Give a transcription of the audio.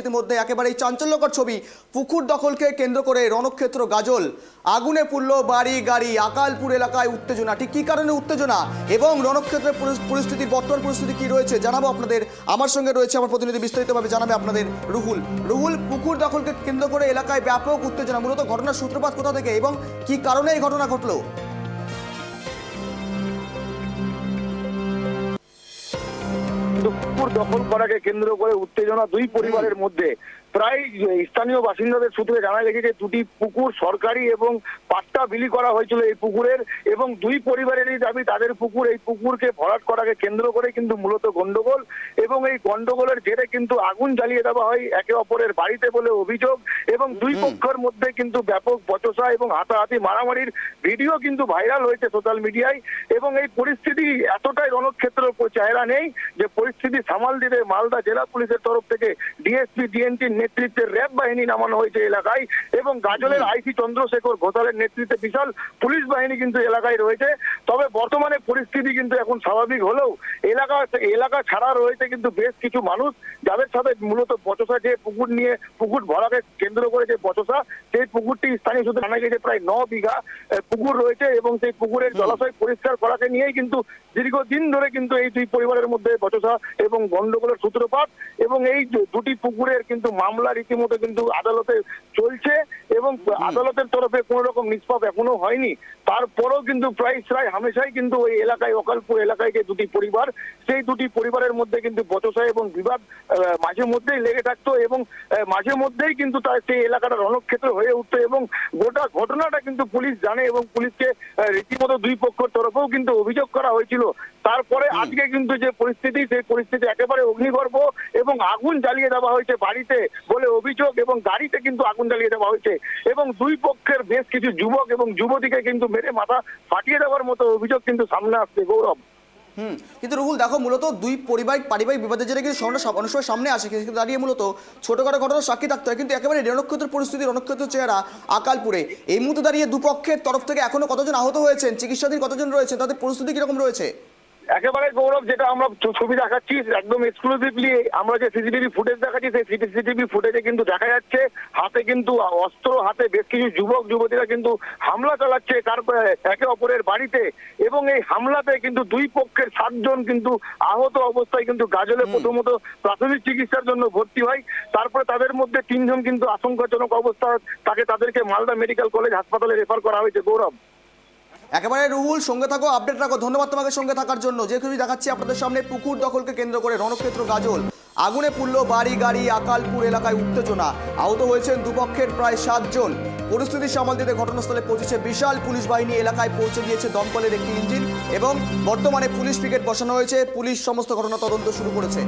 ইতিমধ্যে একেবারেই চাঞ্চল্যকর ছবি। পুকুর দখলকে কেন্দ্র করে রণক্ষেত্র গাজল। আগুনে পুড়ল বাড়ি, গাড়ি, আকালপুর এলাকায় উত্তেজনা। ঠিক কী কারণে উত্তেজনা? এবং রণক্ষেত্রের পরিস্থিতি, বর্তমান পরিস্থিতি কি রয়েছে? জানাব আপনাদের। আমার সঙ্গে রয়েছে আমার প্রতিনিধি, বিস্তারিতভাবে জানাবে আপনাদের রুহুল। রুহুল, পুকুর দখলকে কেন্দ্র করে এলাকায় ব্যাপক উত্তেজনা। মূলত ঘটনার সূত্রপাত কোথা থেকে এবং কি কারণে এই ঘটনা ঘটলো? দখল করাকে কেন্দ্র করে উত্তেজনা দুই পরিবারের মধ্যে। প্রায় স্থানীয় বাসিন্দাদের সূত্রে জানা গেছে যে দুটি পুকুর সরকারি এবং পাট্টা বিলি করা হয়েছিল এই পুকুরের এবং দুই পরিবারেরই দাবি তাদের পুকুর এই পুকুরকে ভরাট করাকে কেন্দ্র করে কিন্তু মূলত গন্ডগোল এবং এই গন্ডগোলের জেরে কিন্তু আগুন জ্বালিয়ে দেওয়া হয় একে অপরের বাড়িতে বলে অভিযোগ এবং দুই পক্ষের মধ্যে কিন্তু ব্যাপক বচসা এবং হাতাহাতি মারামারির ভিডিও কিন্তু ভাইরাল হয়েছে সোশ্যাল মিডিয়ায় এবং এই পরিস্থিতি এতটাই রণক্ষেত্র চেহারা নেই যে পরিস্থিতি সামাল দিতে মালদা জেলা পুলিশের তরফ থেকে ডিএসপি ডিএনটির নেতৃত্বে র্যাব বাহিনী নামানো হয়েছে এলাকায় এবং গাজলের আইসি চন্দ্রশেখর ঘোষালের নেতৃত্বে বিশাল পুলিশ বাহিনী কিন্তু এলাকায় রয়েছে। তবে বর্তমানে পরিস্থিতি কিন্তু এখন স্বাভাবিক হলেও এলাকা এলাকা ছাড়া রয়েছে কিন্তু বেশ কিছু মানুষ যাদের সাথে মূলত বচসা যে পুকুর নিয়ে পুকুর ভরাকে কেন্দ্র করে যে বচসা সেই পুকুরটি স্থানীয় সূত্রে জানা গেছে প্রায় ন বিঘা পুকুর রয়েছে এবং সেই পুকুরের জলাশয় পরিষ্কার করাকে নিয়েই কিন্তু দীর্ঘদিন ধরে কিন্তু এই দুই পরিবারের মধ্যে বচসা এবং গন্ডগোলের সূত্রপাত এবং এই দুটি পুকুরের কিন্তু মামলা রীতিমতো কিন্তু আদালতে চলছে। এবং আদালতের তরফে কোনো রকম নিষ্পাপ এখনও হয়নি। তারপরেও কিন্তু প্রায় প্রায় হামেশাই কিন্তু ওই এলাকায় অকালপুর এলাকায় যে দুটি পরিবার সেই দুটি পরিবারের মধ্যে কিন্তু বচসা এবং বিবাদ মাঝে মধ্যেই লেগে থাকতো এবং মাঝে মধ্যেই কিন্তু তার সেই এলাকাটা রণক্ষেত্র হয়ে উঠতো এবং গোটা ঘটনাটা কিন্তু পুলিশ জানে এবং পুলিশকে রীতিমতো দুই পক্ষের তরফেও কিন্তু অভিযোগ করা হয়েছিল। তারপরে আজকে কিন্তু যে পরিস্থিতি সেই পরিস্থিতি একেবারে অগ্নিগর্ভ এবং আগুন জ্বালিয়ে দেওয়া হয়েছে বাড়িতে বলে অভিযোগ এবং গাড়িতে কিন্তু আগুন জ্বালিয়ে দেওয়া হয়েছে। এবং দুই পক্ষের বেশ কিছু যুবক এবং যুবতীকে কিন্তু মেরে মাথা ফাটিয়ে দেওয়ার মতো অভিযোগ কিন্তু সামনে আসছে, গৌরব। হুম, কিন্তু রুহুল, দেখো, মূলত দুই পরিবার পারিবারিক বিবাদের জেরে কিন্তু সমস্যা অনেক সময় সামনে আসে, কিন্তু দাঁড়িয়ে মূলত ছোটখাটো ঘটনার সাক্ষী থাকতে হয়। কিন্তু একেবারে রণক্ষেত্রের পরিস্থিতি রণক্ষেত্রের চেহারা আকালপুরে। এই মুহূর্তে দাঁড়িয়ে দুপক্ষের তরফ থেকে এখনও কতজন আহত হয়েছেন, চিকিৎসাধীন কতজন রয়েছেন, তাদের পরিস্থিতি কীরকম রয়েছে? একেবারে গৌরব যেটা আমরা ছবি দেখাচ্ছি একদম এক্সক্লুসিভলি আমরা যে সিসিটিভি ফুটেজ দেখাচ্ছি সেই সিসিটিভি ফুটেজে কিন্তু দেখা যাচ্ছে। হাতে কিন্তু অস্ত্র হাতে বেশ কিছু যুবক যুবতীরা কিন্তু হামলা চালাচ্ছে কার একে অপরের বাড়িতে। এবং এই হামলাতে কিন্তু দুই পক্ষের সাতজন কিন্তু আহত অবস্থায় কিন্তু গাজলে প্রথমত প্রাথমিক চিকিৎসার জন্য ভর্তি হয়। তারপরে তাদের মধ্যে তিনজন কিন্তু আশঙ্কাজনক অবস্থা তাকে তাদেরকে মালদা মেডিকেল কলেজ হাসপাতালে রেফার করা হয়েছে। গৌরব। একেবারে রুহুল, সঙ্গে থাকো আপডেট রাখো। ধন্যবাদ তোমাকে সঙ্গে থাকার জন্য। যে ছবি দেখাচ্ছি আপনাদের সামনে, পুকুর দখলকে কেন্দ্র করে রণক্ষেত্র গাজল। আগুনে পুড়ল বাড়ি, গাড়ি, আকালপুর এলাকায় উত্তেজনা। আহত হয়েছেন দুপক্ষের প্রায় সাতজন। পরিস্থিতি সামাল দিতে ঘটনাস্থলে পৌঁছেছে বিশাল পুলিশ বাহিনী। এলাকায় পৌঁছে দিয়েছে দমকলের একটি ইঞ্জিন এবং বর্তমানে পুলিশ পিকেট বসানো হয়েছে। পুলিশ সমস্ত ঘটনা তদন্ত শুরু করেছে।